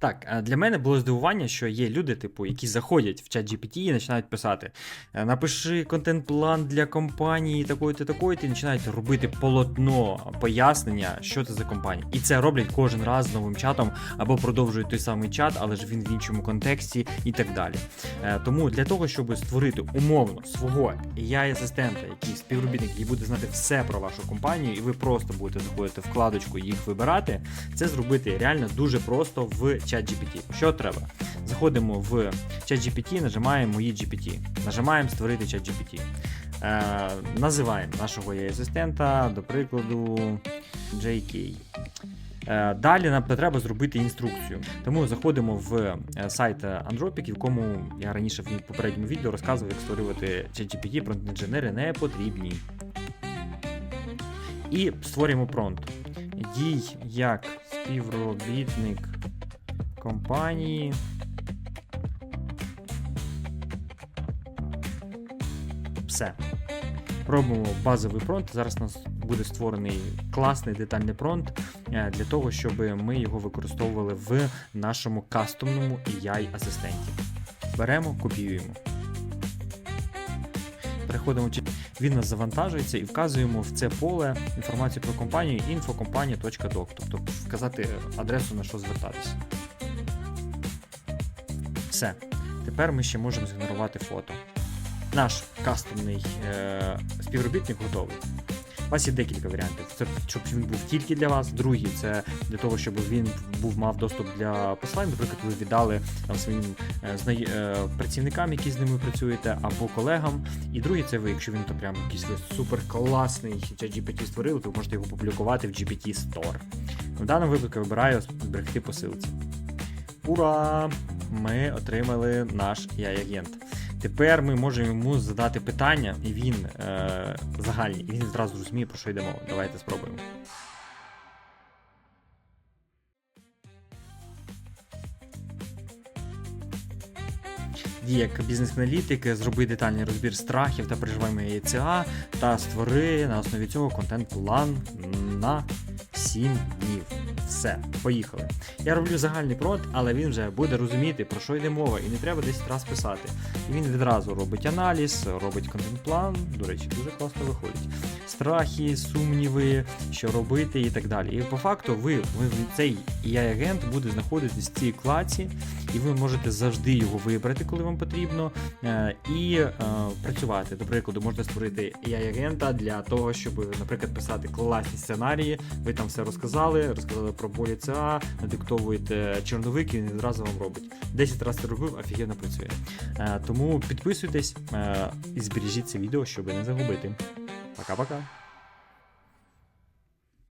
Так, е, для мене було здивування, що є люди, типу, які заходять в чат GPT і починають писати: е, напиши контент-план для компанії такої-то, такої-то, і починають робити полотно пояснення, що це за компанія. І це роблять кожен раз з новим чатом або продовжують той самий чат, але ж він в іншому контексті і так далі. Е, Тому для того, щоб створити умовно свого AI-асистента, який співробітник, який буде знати все про вашу компанію, і ви просто будете заходити вкладочку їх вибирати, це зробити реально дуже просто в ChatGPT. Що треба? Заходимо в ChatGPT, нажимаємо мої GPT, нажимаємо створити ChatGPT. Е, називаємо нашого AI-асистента, до прикладу, JK. Е, Далі нам треба зробити інструкцію. Тому заходимо в е, сайт Andropic, в якому я раніше в попередньому відео розказував, як створювати ChatGPT, промпт інженери не потрібні. І створюємо промпт. Дій як співробітник компанії. Все. Робимо базовий промпт. Зараз у нас буде створений класний детальний промпт е, для того, щоб ми його використовували в нашому кастомному AI-асистенті. Беремо, копіюємо. Переходимо, він нас завантажується і вказуємо в це поле інформацію про компанію infocompania.doc, тобто вказати адресу на що звертатися. Все. Тепер ми ще можемо згенерувати фото. Наш кастомний е, співробітник готовий. У вас є декілька варіантів. Це щоб він був тільки для вас. Другий це для того, щоб він був мав доступ для послань. Наприклад, ви віддали там своїм е, е, працівникам, які з ними працюєте, або колегам. І другий це ви, якщо він то прям якийсь супер класний ChatGPT створили, то ви можете його публікувати в GPT Store. В даному випадку я вибираю зберегти посилці. Ура! Ми отримали наш AI-агент. Тепер ми можемо йому задати питання, і він е, загальні, і він зразу розуміє, про що йде мова. Давайте спробуємо. Як бізнес-аналітик, зроби детальний розбір страхів та переживаємо ЄЦА та створи на основі цього контент-план на 7 днів. Все, поїхали. Я роблю загальний прот, але він вже буде розуміти, про що йде мова, і не треба 10 разів писати. І він відразу робить аналіз, робить контент-план. До речі, дуже класно виходить. Страхи, сумніви, що робити і так далі. І по факту ви, ви цей AI-агент буде знаходитись в цій клаці, і ви можете завжди його вибрати, коли вам потрібно, е, і е, працювати. До прикладу, можете створити AI-агента для того, щоб, наприклад, писати класні сценарії. Ви там все розказали, розказали про болі ЦА, надиктовуєте чорновик, і він одразу вам робить. 10 разів робив, офігенно працює. Е, Тому підписуйтесь е, і збережіть це відео, щоб не загубити. Пока-пока.